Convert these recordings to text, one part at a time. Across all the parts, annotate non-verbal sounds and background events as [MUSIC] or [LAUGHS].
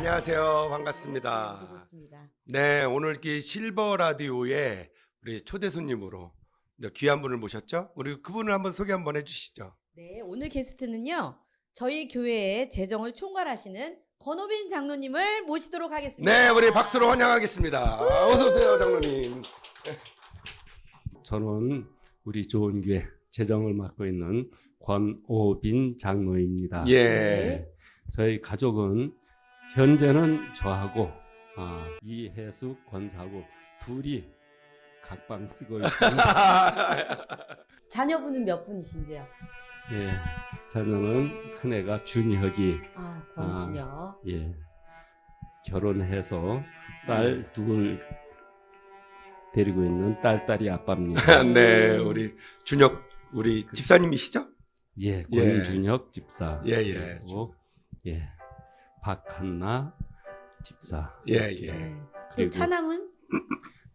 안녕하세요. 반갑습니다. 반갑습니다. 네, 오늘 이 실버 라디오에 우리 초대 손님으로 귀한 분을 모셨죠? 우리 그분을 한번 소개 한번 해주시죠. 네, 오늘 게스트는요. 저희 교회의 재정을 총괄하시는 권호빈 장로님을 모시도록 하겠습니다. 네, 우리 박수로 환영하겠습니다. 어서 오세요, 장로님. 저는 우리 좋은 교회 재정을 맡고 있는 권오빈 장로입니다. 예. 네. 저희 가족은 현재는 저하고 아, 이혜수 권사고 둘이 각방 쓰고 있습니다. [LAUGHS] 자녀분은 몇 분이신지요? 예, 자녀는 큰 애가 준혁이 아, 권준혁. 예, 결혼해서 딸 둘 데리고 있는 딸딸이 아빠입니다. [LAUGHS] 네, 우리 준혁 우리 집사님이시죠? 예, 권준혁 집사. 예, 예. 그리고 예, 박한나 집사. 예, 예. 네. 또 그리고 차남은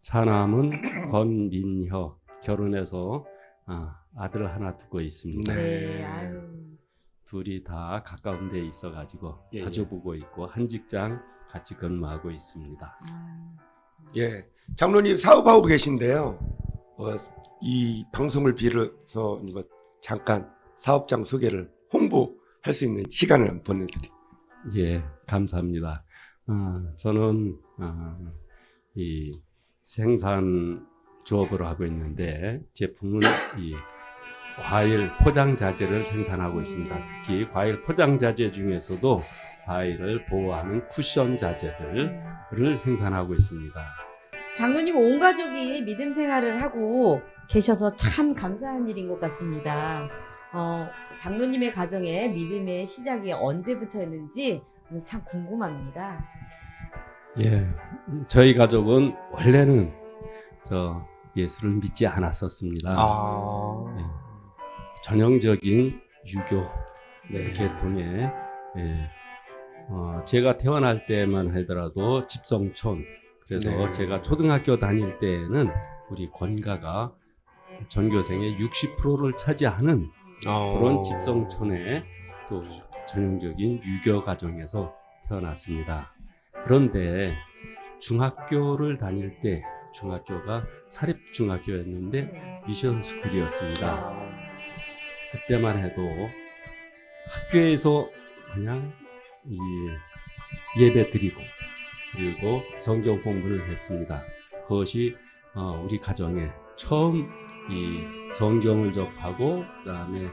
차남은 권민혁 결혼해서 아, 아들 하나 두고 있습니다. 네. 네, 아유. 둘이 다 가까운 데 있어 가지고 예, 자주 예. 보고 있고 한 직장 같이 근무하고 있습니다. 아, 예. 장로님 사업하고 계신데요. 어, 이 방송을 빌어서 이거 잠깐 사업장 소개를 홍보할 수 있는 시간을 보내드립니다. 예, 감사합니다. 아, 저는 아, 이 생산 조업을 하고 있는데 제품은 이 과일 포장 자재를 생산하고 있습니다. 특히 과일 포장 자재 중에서도 과일을 보호하는 쿠션 자재들을 생산하고 있습니다. 장로님 온 가족이 믿음 생활을 하고 계셔서 참 감사한 일인 것 같습니다. 어, 장로님의 가정에 믿음의 시작이 언제부터였는지 참 궁금합니다. 예, 저희 가족은 원래는 저 예수를 믿지 않았었습니다. 아. 전형적인 유교 네. 계통에 예, 어, 제가 태어날 때만 하더라도 집성촌 그래서 네. 제가 초등학교 다닐 때에는 우리 권가가 전교생의 60%를 차지하는 어. 그런 집성촌에 또 전형적인 유교 가정에서 태어났습니다. 그런데 중학교를 다닐 때 중학교가 사립 중학교였는데 네. 미션 스쿨이었습니다. 아. 그때만 해도 학교에서 그냥 이 예배 드리고 그리고 성경 공부를 했습니다. 그것이 어, 우리 가정에 처음 이 성경을 접하고 그다음에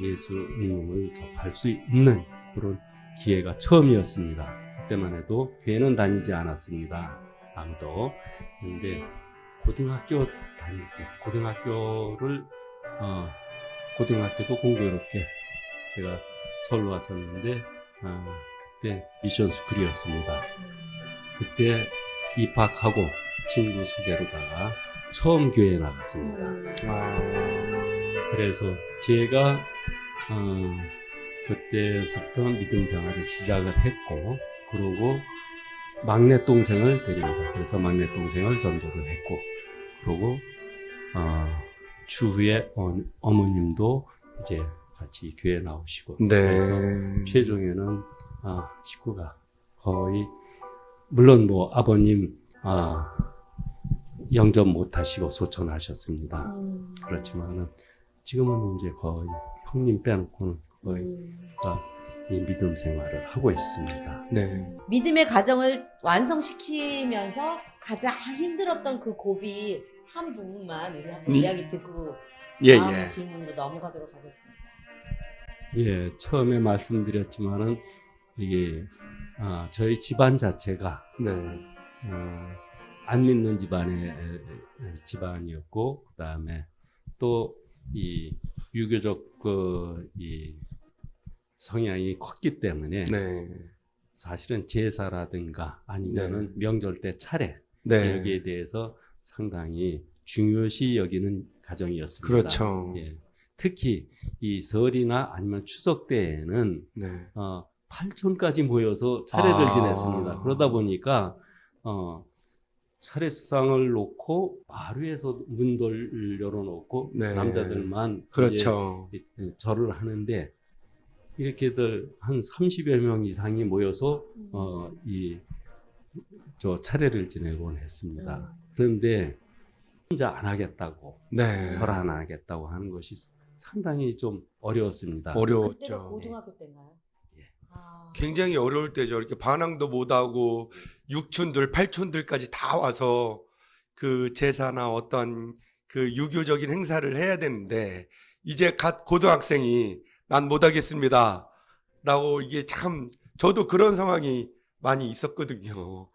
예수님을 접할 수 있는 그런 기회가 처음이었습니다. 그때만 해도 교회는 다니지 않았습니다. 아무도. 근데 고등학교 다닐 때 고등학교를 어, 고등학교도 공교롭게 제가 서울 왔었는데 아, 그때 미션 스쿨이었습니다. 그때 입학하고 친구 소개로다가 처음 교회에 나갔습니다. 아. 그래서 제가 어, 그때서부터 믿음 생활을 시작을 했고 그러고 막내 동생을 데립니다. 그래서 막내 동생을 전도를 했고 그러고 어, 추후에 어, 어머님도 이제 같이 교회 나오시고 네. 그래서 최종에는 아, 식구가 거의 물론 뭐 아버님 아, 영접 못하시고 소천하셨습니다. 음. 그렇지만은 지금은 이제 거의 형님 빼놓고는 거의 음. 다 이 믿음 생활을 하고 있습니다. 네. 믿음의 가정을 완성시키면서 가장 힘들었던 그 고비 한 부분만 우리 한번 음. 이야기 듣고 예, 다음 예. 질문으로 넘어가도록 하겠습니다. 예, 처음에 말씀드렸지만은 이게 아, 저희 집안 자체가 네. 어, 안 믿는 집안의 집안이었고 그 다음에 또 이 유교적 그 이 성향이 컸기 때문에 네. 사실은 제사라든가 아니면은 명절 때 차례 네. 여기에 대해서 상당히 중요시 여기는 가정이었습니다. 그렇죠. 예. 특히 이 설이나 아니면 추석 때에는 네. 어, 8촌까지 모여서 차례를 아. 지냈습니다. 그러다 보니까 어, 차례상을 놓고 마루에서 문들 열어놓고 네. 남자들만 그렇죠. 이제 절을 하는데 이렇게들 한 30여 명 이상이 모여서 어, 이, 저 차례를 지내곤 했습니다. 그런데 혼자 안 하겠다고, 네. 절안 하겠다고 하는 것이 상당히 좀 어려웠습니다. 어려웠죠. 고등학교 때인가요? 예. 아, 굉장히 어려울 때죠. 이렇게 반항도 못하고 육촌들, 팔촌들까지 다 와서 그 제사나 어떤 그 유교적인 행사를 해야 되는데 이제 갓 고등학생이 난 못하겠습니다. 라고 이게 참 저도 그런 상황이 많이 있었거든요.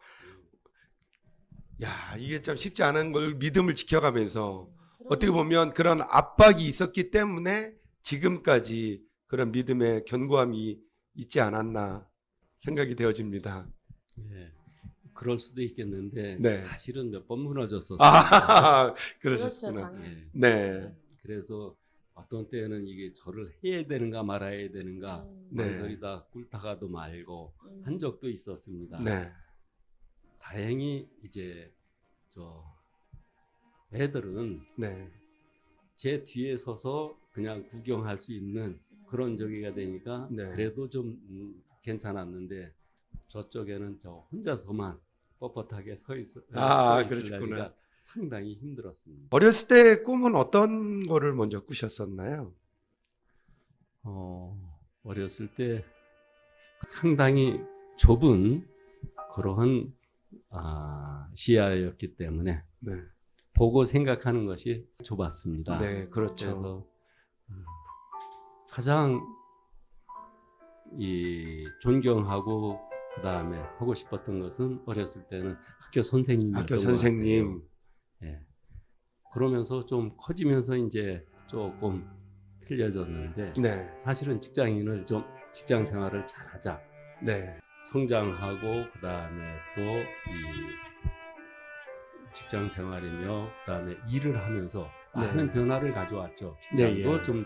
야, 이게 참 쉽지 않은 걸 믿음을 지켜가면서 어떻게 보면 그런 압박이 있었기 때문에 지금까지 그런 믿음의 견고함이 있지 않았나 생각이 되어집니다. 예. 그럴 수도 있겠는데 네. 사실은 몇 번 무너졌었어요. 아, [LAUGHS] 그렇죠, 그러셨구나. 당연히. 예. 네. 그래서 어떤 때는 이게 절을 해야 되는가 말아야 되는가 음, 네. 망설이다 꿀다가도 말고 음. 한 적도 있었습니다. 네. 다행히 이제 저 애들은 네. 제 뒤에 서서 그냥 구경할 수 있는 그런 저기가 되니까 네. 그래도 좀 음, 괜찮았는데 저쪽에는 저 혼자서만 뻣뻣하게 서 있어 아, 서 그러셨구나. 상당히 힘들었습니다. 어렸을 때 꿈은 어떤 거를 먼저 꾸셨었나요? 어, 어렸을 때 상당히 좁은 그러한 아, 시야였기 때문에 네. 보고 생각하는 것이 좁았습니다. 네, 그렇죠. 그래서 음, 가장 이 존경하고 그 다음에 하고 싶었던 것은 어렸을 때는 학교 선생님이었던 학교 것 선생님. 예. 그러면서 좀 커지면서 이제 조금 틀려졌는데 네. 사실은 직장인을 좀 직장 생활을 잘하자 네. 성장하고 그 다음에 또 이 직장 생활이며 그 다음에 일을 하면서 네. 많은 변화를 가져왔죠. 네, 직장도 예. 좀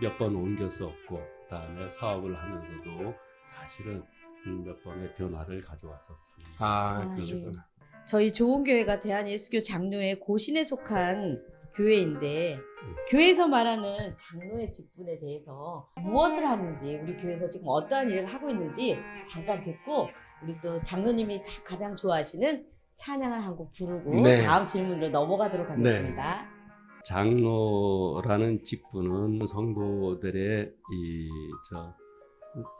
몇 번 옮겼었고 그 다음에 사업을 하면서도 사실은 음, 몇 번의 변화를 가져왔었습니다. 아, 아, 그러셨구나. 저희 좋은 교회가 대한 예수교 장로회 고신에 속한 교회인데 교회에서 말하는 장로의 직분에 대해서 무엇을 하는지 우리 교회에서 지금 어떠한 일을 하고 있는지 잠깐 듣고 우리 또 장로님이 자- 가장 좋아하시는 찬양을 한 곡 부르고 네. 다음 질문으로 넘어가도록 하겠습니다. 장로라는 직분은 성도들의 이 저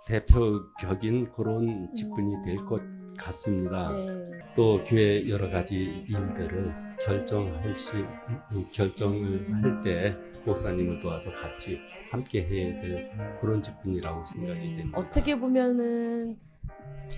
대표격인 그런 직분이 될 것 같습니다. 네. 또 교회 여러 가지 일들을 결정할 수 음, 결정을 할 때 목사님을 도와서 같이 함께 해야 될 그런 직분이라고 생각이 네. 됩니다. 어떻게 보면은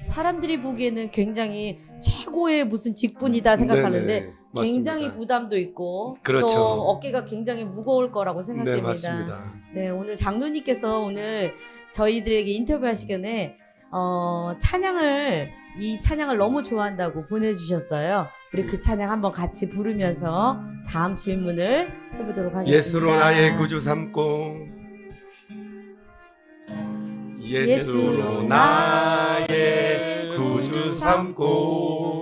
사람들이 보기에는 굉장히 최고의 무슨 직분이다 생각하는데 네네, 맞습니다. 부담도 있고 그렇죠. 또 어깨가 굉장히 무거울 거라고 네, 생각됩니다. 맞습니다. 네, 오늘 장로님께서 오늘 저희들에게 인터뷰하시기에 어, 찬양을 이 찬양을 너무 좋아한다고 보내주셨어요. 우리 그 찬양 한번 같이 부르면서 다음 질문을 해보도록 하겠습니다. 예수로 나의 구주 삼고 예수로 나의 구주 삼고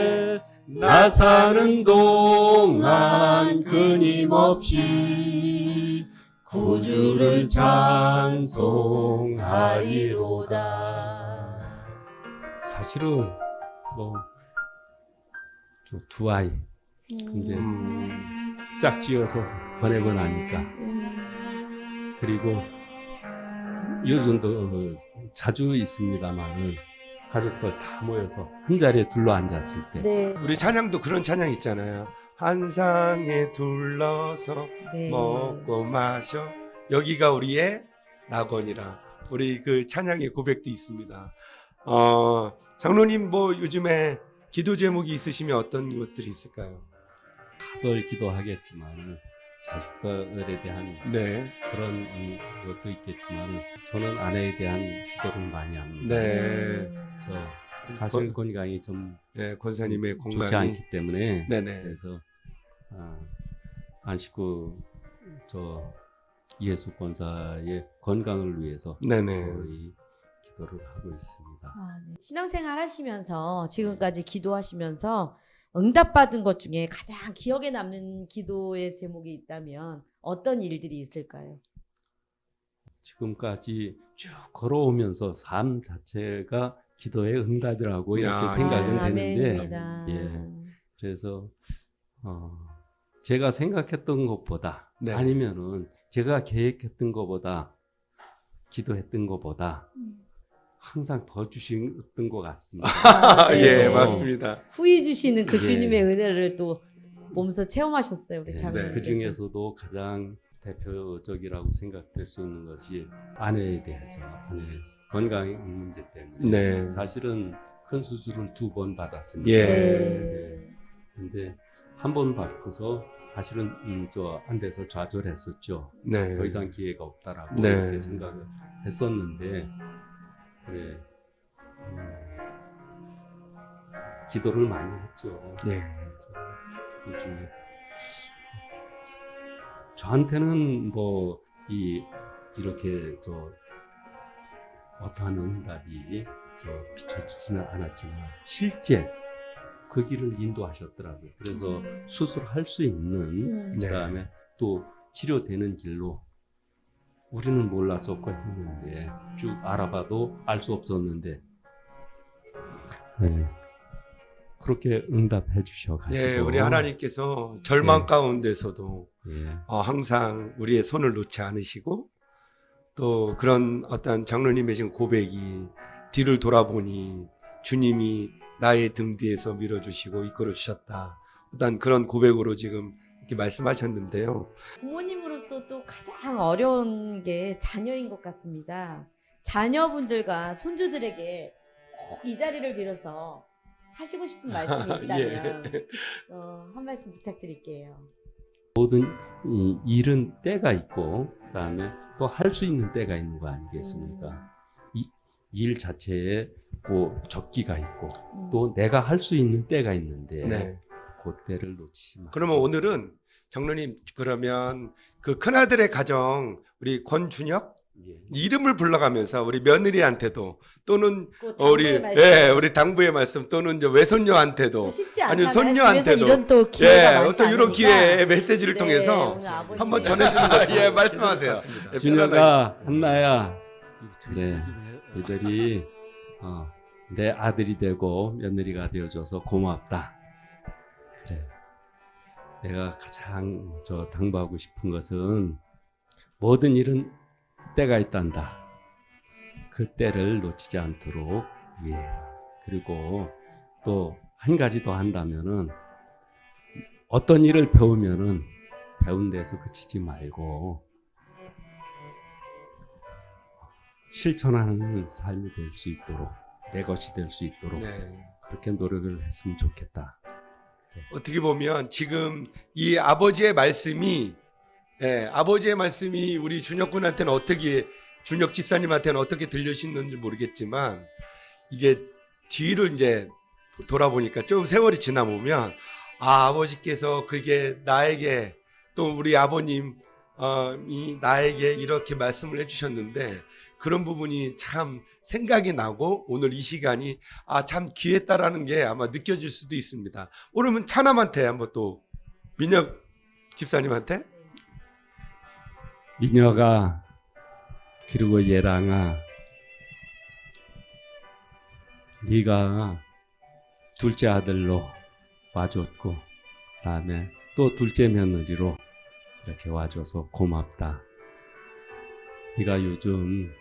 나 사는 동안 끊임없이 구주를 찬송하리로다. 사실은 뭐두 아이. 이제 음, 짝지어서 보내고 나니까. 음, 그리고 요즘도 어, 자주 있습니다만은 가족들 다 모여서 한 자리에 둘러 앉았을 때 네, 우리 찬양도 그런 찬양 있잖아요 한 상에 둘러서 네. 먹고 마셔 여기가 우리의 낙원이라 우리 그 찬양의 고백도 있습니다. 어, 장로님 뭐 요즘에 기도 제목이 있으시면 어떤 것들이 있을까요? 다들 기도하겠지만 자식들에 대한 네. 그런 음, 것도 있겠지만 저는 아내에 대한 기도를 많이 합니다. 네. 음. 저 사실 건강이 좀 네, 권사님의 좋지 건강이 않기 때문에 네네. 그래서 아, 안식구 저 예수 권사의 건강을 위해서 네네. 거의 기도를 하고 있습니다. 아, 네. 신앙생활 하시면서 지금까지 기도하시면서 응답받은 것 중에 가장 기억에 남는 기도의 제목이 있다면 어떤 일들이 있을까요? 지금까지 쭉 걸어오면서 삶 자체가 기도의 응답이라고 이렇게 야, 생각은 아, 되는데 아멘입니다. 예. 그래서 어, 제가 생각했던 것보다 네. 아니면은 제가 계획했던 것보다 기도했던 것보다 음. 항상 더 주셨던 것 같습니다. 아, [LAUGHS] 네. 예, 맞습니다. 후히 주시는 그 예. 주님의 은혜를 또 몸소 체험하셨어요, 우리 네, 자매님께서. 그 중에서도 가장 대표적이라고 생각될 수 있는 것이 아내에 대해서 아내 건강 문제 때문에 네. 사실은 큰 수술을 두 번 받았습니다. 예. 네. 근데 한 번 받고서 사실은 음, 저안 돼서 좌절했었죠. 네. 더 이상 기회가 없다라고 네. 이렇게 생각을 했었는데 네. 음, 기도를 많이 했죠. 예. 요즘에 저한테는 뭐 이 이렇게 저 어떠한 응답이 저 비춰지지는 않았지만 실제 그 길을 인도하셨더라고요. 그래서 수술할 수 있는 음. 네. 그다음에 또 치료되는 길로 우리는 몰랐었고 했는데 쭉 알아봐도 알 수 없었는데 네. 그렇게 응답해 주셔가지고 예, 우리 하나님께서 절망 네. 가운데서도 예. 어, 항상 우리의 손을 놓지 않으시고 또 그런 어떤 장로님의 지금 고백이 뒤를 돌아보니 주님이 나의 등 뒤에서 밀어주시고 이끌어 주셨다. 어떤 그런 고백으로 지금 이렇게 말씀하셨는데요. 부모님으로서 또 가장 어려운 게 자녀인 것 같습니다. 자녀분들과 손주들에게 꼭 이 자리를 빌어서 하시고 싶은 [LAUGHS] 말씀이 있다면 예. 어, 한 말씀 부탁드릴게요. 모든 이 일은 때가 있고 그다음에 또 할 수 있는 때가 있는 거 아니겠습니까? 이 일 자체에 뭐 적기가 있고 음. 또 내가 할 수 있는 때가 있는데 네. 그 때를 놓치지 마. 그러면 오늘은 장로님 그러면 그 큰아들의 가정 우리 권준혁 예. 이름을 불러가면서 우리 며느리한테도 또는 그 어, 우리 당부의 말씀. 예 우리 당부의 말씀 또는 이제 외손녀한테도 쉽지 아니, 않잖아요. 손녀한테도. 집에서 이런 또 기회가 예 많지 어떤 이런 않으니까. 기회에 메시지를 네, 통해서 오늘 한번 전해주는 거 예 말씀하세요. 예, 준혁아, 한나야, 그래, 이들이 어, 내 아들이 되고 며느리가 되어줘서 고맙다. 내가 가장 저 당부하고 싶은 것은 모든 일은 때가 있단다. 그 때를 놓치지 않도록 위해라. 그리고 또 한 가지 더 한다면은 어떤 일을 배우면은 배운 데서 그치지 말고 실천하는 삶이 될 수 있도록 내 것이 될 수 있도록 네. 그렇게 노력을 했으면 좋겠다. 어떻게 보면 지금 이 아버지의 말씀이 예, 아버지의 말씀이 우리 준혁 군한테는 어떻게 준혁 집사님한테는 어떻게 들려주시는지 모르겠지만 이게 뒤를 이제 돌아보니까 좀 세월이 지나 보면 아 아버지께서 그게 나에게 또 우리 아버님 어, 이 나에게 이렇게 말씀을 해주셨는데 그런 부분이 참 생각이 나고 오늘 이 시간이 아 참 귀했다라는 게 아마 느껴질 수도 있습니다. 오늘은 차남한테 한번 또 민혁 집사님한테 민혁아 그리고 예랑아 네가 둘째 아들로 와줬고 그다음에 또 둘째 며느리로 이렇게 와줘서 고맙다. 네가 요즘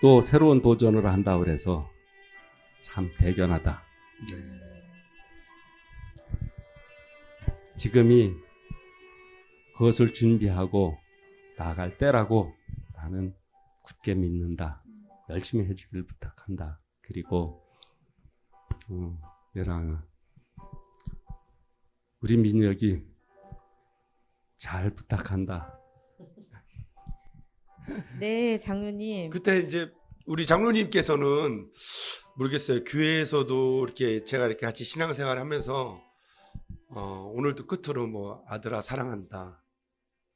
또 새로운 도전을 한다고 그래서 참 대견하다. 지금이 그것을 준비하고 나아갈 때라고 나는 굳게 믿는다. 열심히 해주길 부탁한다. 그리고 어, 얘랑아 우리 민혁이 잘 부탁한다. 네, 장로님. 그때 이제 우리 장로님께서는 모르겠어요. 교회에서도 이렇게 제가 이렇게 같이 신앙생활 하면서 어, 오늘도 끝으로 뭐 아들아 사랑한다.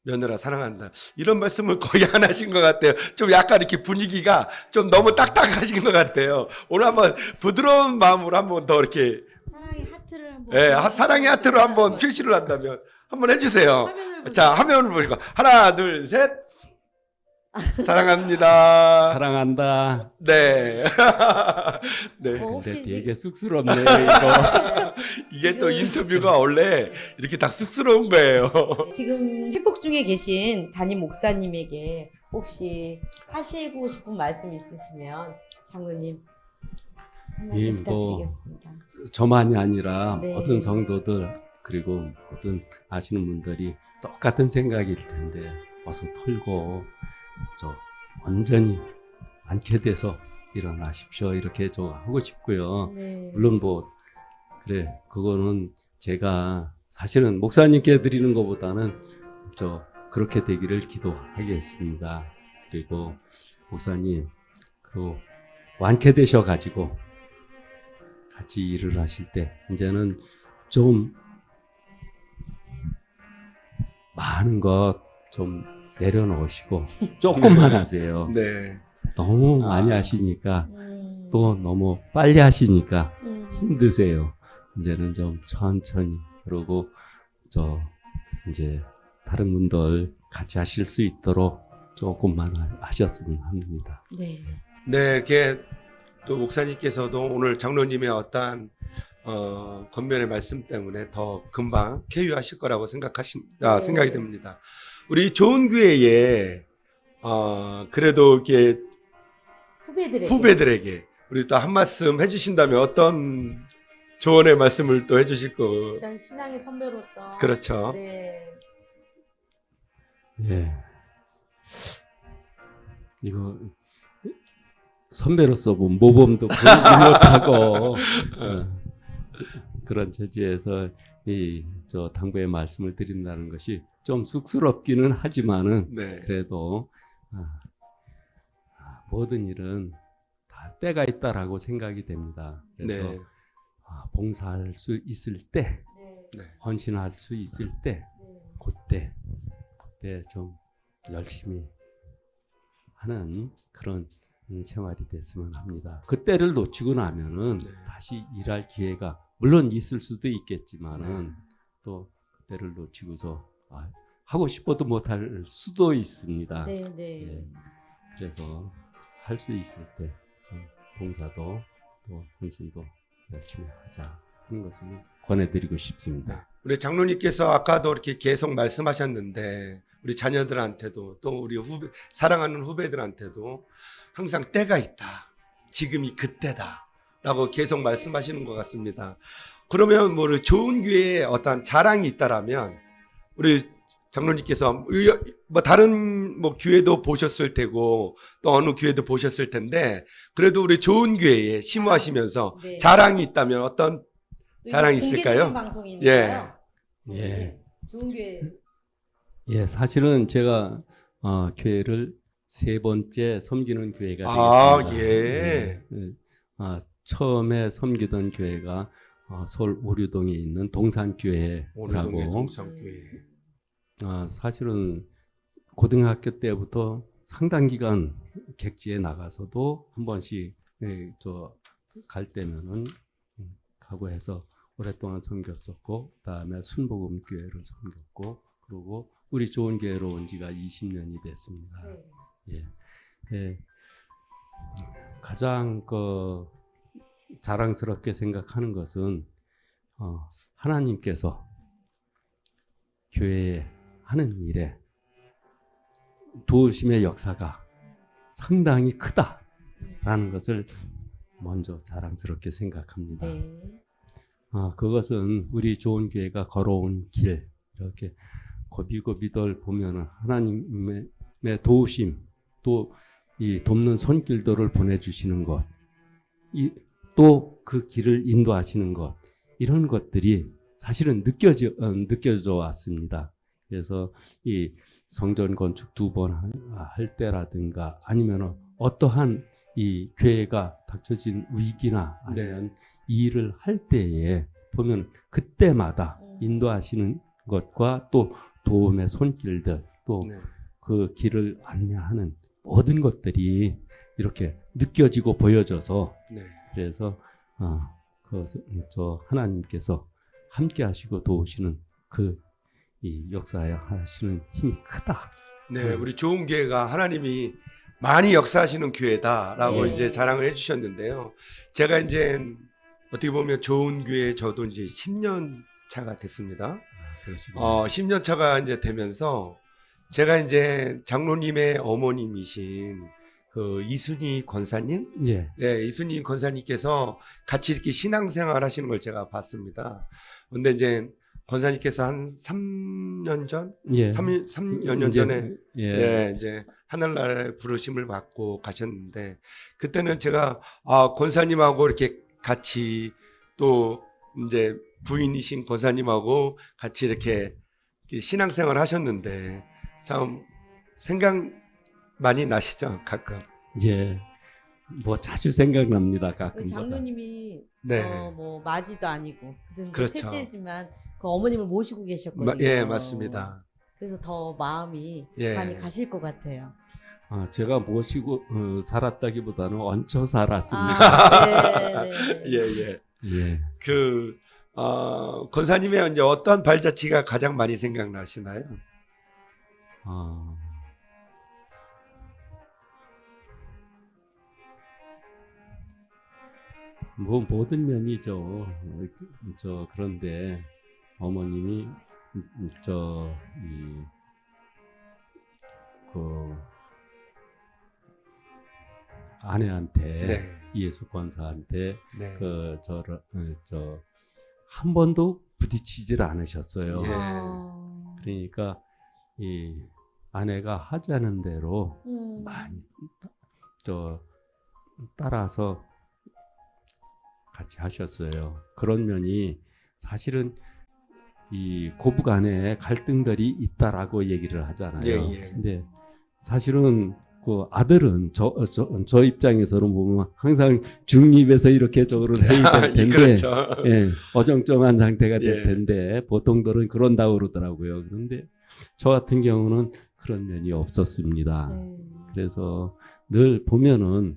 며느라 사랑한다. 이런 말씀을 거의 안 하신 것 같아요. 좀 약간 이렇게 분위기가 좀 너무 딱딱하신 것 같아요. 오늘 한번 부드러운 마음으로 한번 더 이렇게 사랑의 하트를 한번. 예, 하- 사랑의 하트로 한번 표시를 한다면 한번 해주세요. 화면을 자, 화면을 보니까 하나, 둘, 셋. 사랑합니다. 사랑한다. 네. [LAUGHS] 네. 뭐 혹시 근데 되게 쑥스럽네 [LAUGHS] 이거. 이게 또 인터뷰가 원래 이렇게 다 쑥스러운 거예요. [LAUGHS] 지금 회복 중에 계신 담임 목사님에게 혹시 하시고 싶은 말씀 있으시면 장로님 한 말씀 예, 뭐, 부탁드리겠습니다. 저만이 아니라 네. 모든 성도들 그리고 모든 아시는 분들이 똑같은 생각일 텐데 어서 털고 저 완전히 완쾌돼서 일어나십시오 이렇게 저 하고 싶고요. 네. 물론 뭐 그래 그거는 제가 사실은 목사님께 드리는 것보다는 저 그렇게 되기를 기도하겠습니다. 그리고 목사님 그 완쾌 되셔 가지고 같이 일을 하실 때 이제는 좀 많은 것좀 내려놓으시고 조금만 하세요. [LAUGHS] 네. 너무 많이 아. 하시니까 음. 또 너무 빨리 하시니까 음. 힘드세요. 이제는 좀 천천히 그러고 저 이제 다른 분들 같이 하실 수 있도록 조금만 하- 하셨으면 합니다. 네. 네, 이렇게 또 목사님께서도 오늘 장로님의 어떠한 어, 건면의 말씀 때문에 더 금방 쾌유하실 거라고 생각하십니다. 네. 생각이 됩니다. 우리 좋은 교회에 어, 그래도 이렇게 후배들에게 후배들에게 우리 또 한 말씀 해주신다면 어떤 조언의 말씀을 또 해주실 거 일단 신앙의 선배로서 그렇죠. 네. 예. 이거 선배로서 뭐 모범도 보이지 [LAUGHS] 못하고 어, 그런 처지에서 이 저 당부의 말씀을 드린다는 것이 좀 쑥스럽기는 하지만은 네. 그래도 아, 아, 모든 일은 다 때가 있다라고 생각이 됩니다. 그래서 네. 아, 봉사할 수 있을 때, 네. 헌신할 수 있을 때, 네. 그때 그때 좀 열심히 하는 그런 음, 생활이 됐으면 합니다. 그때를 놓치고 나면은 네. 다시 일할 기회가 물론 있을 수도 있겠지만은 또 그때를 놓치고서 아, 하고 싶어도 못할 수도 있습니다. 네, 네. 예. 그래서 할 수 있을 때좀 봉사도 또 헌신도 열심히 하자 하는 것을 권해드리고 싶습니다. 우리 장로님께서 아까도 이렇게 계속 말씀하셨는데 우리 자녀들한테도 또 우리 후배 사랑하는 후배들한테도 항상 때가 있다. 지금이 그때다 라고 계속 말씀하시는 것 같습니다. 그러면 뭐 좋은 교회에 어떤 자랑이 있다라면 우리 장로님께서 의- 뭐 다른 뭐 교회도 보셨을 테고 또 어느 교회도 보셨을 텐데 그래도 우리 좋은 교회에 심호하시면서 네. 자랑이 있다면 어떤 자랑이 있을까요? 방송이니까요. 예. 네. 좋은 교회 예, 사실은 제가 어, 교회를 세 번째 섬기는 교회가 아, 되겠습니다. 예. 예. 아, 처음에 섬기던 교회가 어, 서울 오류동에 있는 동산교회라고 동성교회. 아, 사실은 고등학교 때부터 상당 기간 객지에 나가서도 한 번씩 예, 저갈 때면은 음, 가고 해서 오랫동안 섬겼었고 그다음에 순복음 교회를 섬겼고 그리고 우리 좋은 교회로 온 지가 20년이 됐습니다. 네. 예. 예. 가장 그 자랑스럽게 생각하는 것은 어, 하나님께서 교회에 하는 일에 도우심의 역사가 상당히 크다라는 것을 먼저 자랑스럽게 생각합니다. 네. 아, 그것은 우리 좋은 교회가 걸어온 길, 이렇게 고비고비들 보면은 하나님의 도우심, 또 이 돕는 손길들을 보내주시는 것, 또 그 길을 인도하시는 것, 이런 것들이 사실은 느껴져, 어, 느껴져 왔습니다. 그래서 이 성전 건축 두 번 할 때라든가 아니면은 어떠한 이 교회가 닥쳐진 위기나 아니면 일을 할 때에 보면 그때마다 음. 인도하시는 것과 또 도움의 손길들 또 네. 그 길을 안내하는 모든 것들이 이렇게 느껴지고 보여져서 네. 그래서 어, 그저 하나님께서 함께 하시고 도우시는 그 이 역사에 하시는 힘이 크다. 네, 네. 우리 좋은 교회가 하나님이 많이 역사하시는 교회다라고 네. 이제 자랑을 해주셨는데요. 제가 이제 어떻게 보면 좋은 교회 저도 이제 10년 차가 됐습니다. 그러시고 어, 10년 차가 이제 되면서 제가 이제 장로님의 어머님이신 그 이순희 권사님, 예, 네, 이순희 권사님께서 같이 이렇게 신앙생활 하시는 걸 제가 봤습니다. 근데 이제 권사님께서 한 3년 전, 예, 3, 3여 년 이제, 전에 예, 예, 이제 하늘나라의 부르심을 받고 가셨는데 그때는 제가 아 권사님하고 이렇게 같이 또 이제 부인이신 권사님하고 같이 이렇게 신앙생활 하셨는데 참 생각 많이 나시죠 가끔 예, 뭐 자주 생각납니다 가끔. 우리 장로님이 네 어, 뭐 마지도 아니고 근데 그렇죠. 셋째지만 그 어머님을 모시고 계셨거든요. 마- 예 맞습니다 그래서 더 마음이 예. 많이 가실 것 같아요. 아, 제가 모시고 어, 살았다기보다는 얹혀 살았습니다. 아, 네, 네. 예 예 [LAUGHS] 예. 그 어, 권사님의 이제 어떤 발자취가 가장 많이 생각나시나요? 아, 뭐 모든 면이죠. 어, 그, 저 그런데 어머님이 저이그 아내한테 네. 예수 권사한테 네. 그 저를 저 한 번도 부딪히질 않으셨어요. 예. 아, 그러니까 이 아내가 하자는 대로 음. 많이 따- 저 따라서 같이 하셨어요. 그런 면이 사실은 이 고부 간에 갈등들이 있다라고 얘기를 하잖아요. 예, 예. 근데 사실은 그 아들은 저, 저, 저 입장에서는 보면 항상 중립에서 이렇게 저거를 [LAUGHS] 해야 될 텐데 그렇죠. 예, 어정쩡한 상태가 될 예. 텐데 보통들은 그런다고 그러더라고요. 그런데 저 같은 경우는 그런 면이 없었습니다. 네. 그래서 늘 보면은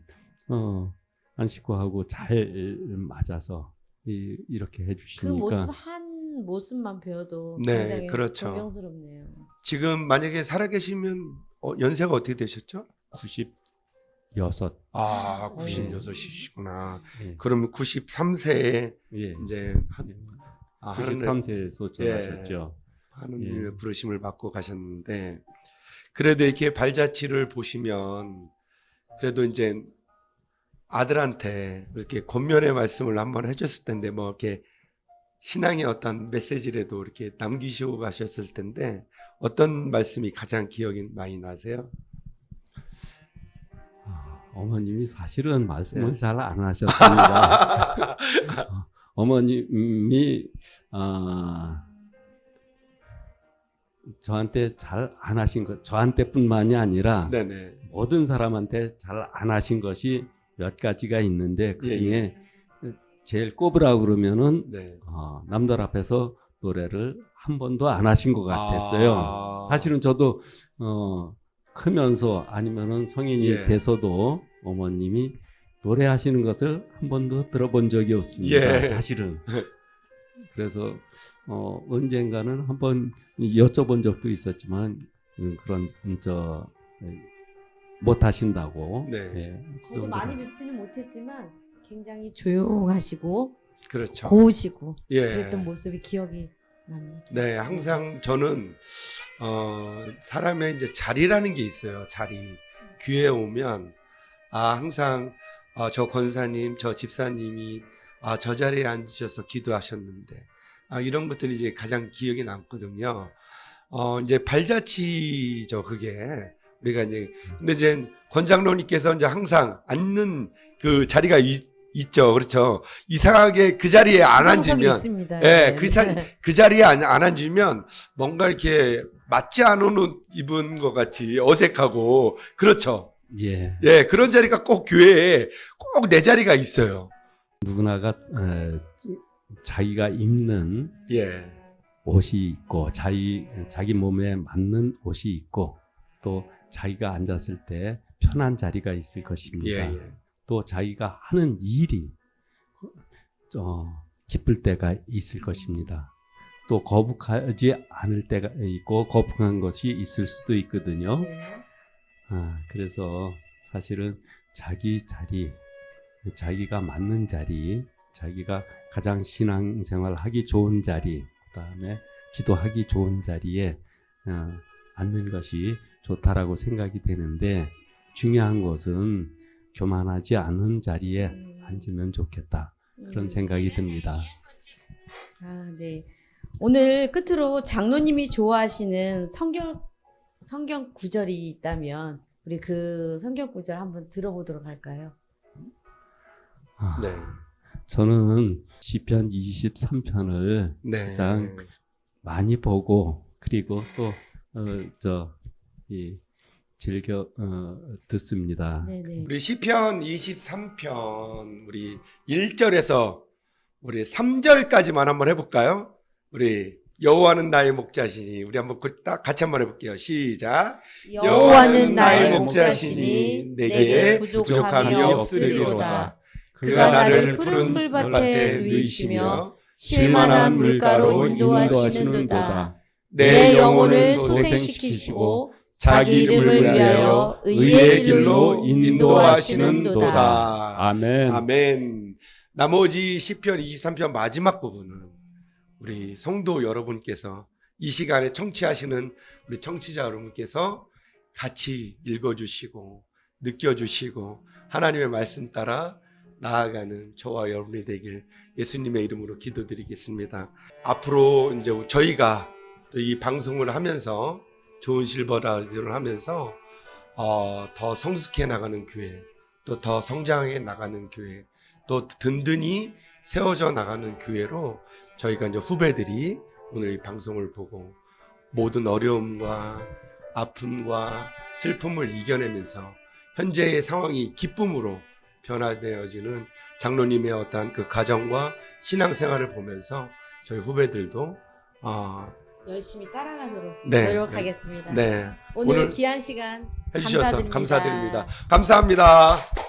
어 안식구하고 잘 맞아서 이, 이렇게 그 해주시니까 모습 한 모습만 배워도 네, 굉장히 그렇죠. 존경스럽네요. 지금 만약에 살아계시면 어, 연세가 어떻게 되셨죠? 96. 아, 오. 96이시구나. 예, 그러면 93세에 예. 이제 한, 아, 하늘 93세에서 전하셨죠. 하느님의 예. 부르심을 받고 가셨는데 그래도 이렇게 발자취를 보시면 그래도 이제 아들한테 이렇게 권면의 말씀을 한번 해줬을 텐데 뭐 이렇게 신앙의 어떤 메시지라도 이렇게 남기시고 가셨을 텐데 어떤 말씀이 가장 기억이 많이 나세요? 아, 어머님이 사실은 말씀을 네. 잘안 하셨습니다. [LAUGHS] 어, 어머님이 아, 저한테 잘 안 하신 것, 저한테뿐만이 아니라 네네. 모든 사람한테 잘 안 하신 것이 몇 가지가 있는데 그 예, 중에 제일 꼽으라 그러면은 네. 어, 남들 앞에서 노래를 한 번도 안 하신 것 같았어요. 아. 사실은 저도 어, 크면서 아니면은 성인이 예. 돼서도 어머님이 노래하시는 것을 한 번도 들어본 적이 없습니다. 예. 사실은. 그래서 어, 언젠가는 한번 여쭤본 적도 있었지만 음, 그런 음, 저 못 하신다고. 네. 예, 그 저도 정도로. 많이 뵙지는 못했지만 굉장히 조용하시고 그렇죠. 고우시고 예. 그랬던 모습이 기억이 납니다. 네, 항상 저는 어, 사람의 이제 자리라는 게 있어요. 자리. 교회에 오면 아 항상 아, 저 권사님, 저 집사님이 아, 저 자리에 앉으셔서 기도하셨는데 아, 이런 것들이 이제 가장 기억에 남거든요. 어, 이제 발자취죠, 그게. 우리가 이제 근데 이제 권장로님께서 이제 항상 앉는 그 자리가 있, 있죠. 그렇죠. 이상하게 그 자리에 안 앉으면 있습니다. 예, 네. 그, 사, 그 자리에 안, 안 앉으면 뭔가 이렇게 맞지 않은 옷 입은 것 같이 어색하고 그렇죠. 예. 예, 그런 자리가 꼭 교회에 꼭 내 자리가 있어요. 누구나가 에, 자기가 입는 예, 옷이 있고 자기 자기 몸에 맞는 옷이 있고 또 자기가 앉았을 때 편한 자리가 있을 예, 것입니다. 예. 또 자기가 하는 일이 어, 기쁠 때가 있을 것입니다. 또 거북하지 않을 때가 있고 거북한 것이 있을 수도 있거든요. 네. 아, 그래서 사실은 자기 자리, 자기가 맞는 자리, 자기가 가장 신앙생활 하기 좋은 자리, 그 다음에 기도하기 좋은 자리에 어, 앉는 것이 좋다라고 생각이 되는데 중요한 것은 교만하지 않은 자리에 음. 앉으면 좋겠다. 그런 음. 생각이 듭니다. 아, 네. 오늘 끝으로 장로님이 좋아하시는 성경 성경 구절이 있다면 우리 그 성경 구절 한번 들어보도록 할까요? 아, 네, 저는 시편 23편을 네. 가장 많이 보고 그리고 또저 이 즐겨 어, 듣습니다. 네, 네. 우리 시편 23편 우리 1절에서 우리 3절까지만 한번 해볼까요? 우리 여호와는 나의 목자시니 우리 한번 그딱 같이 한번 해볼게요. 시작. 여호와는 나의 목자시니 내게 부족함이 없으리로다. 그가 나를 푸른 풀밭에 누이시며 쉴만한 물가로 인도하시는도다. 내 영혼을 소생시키시고 자기 이름을 위하여 의의 길로 인도하시는도다. 아멘. 아멘. 나머지 시편 23편 마지막 부분은 우리 성도 여러분께서 이 시간에 청취하시는 우리 청취자 여러분께서 같이 읽어주시고 느껴주시고 하나님의 말씀 따라 나아가는 저와 여러분이 되길 예수님의 이름으로 기도드리겠습니다. 앞으로 이제 저희가 또이 방송을 하면서 좋은 실버 라디오를 하면서 어, 더 성숙해 나가는 교회, 또 더 성장해 나가는 교회, 또 든든히 세워져 나가는 교회로 저희가 이제 후배들이 오늘 이 방송을 보고 모든 어려움과 아픔과 슬픔을 이겨내면서 현재의 상황이 기쁨으로 변화되어지는 장로님의 어떠한 그 가정과 신앙생활을 보면서 저희 후배들도 어, 열심히 따라가도록 네. 노력하겠습니다. 네 오늘, 오늘 귀한 시간 해주셔서 감사드립니다. 감사드립니다. 감사합니다.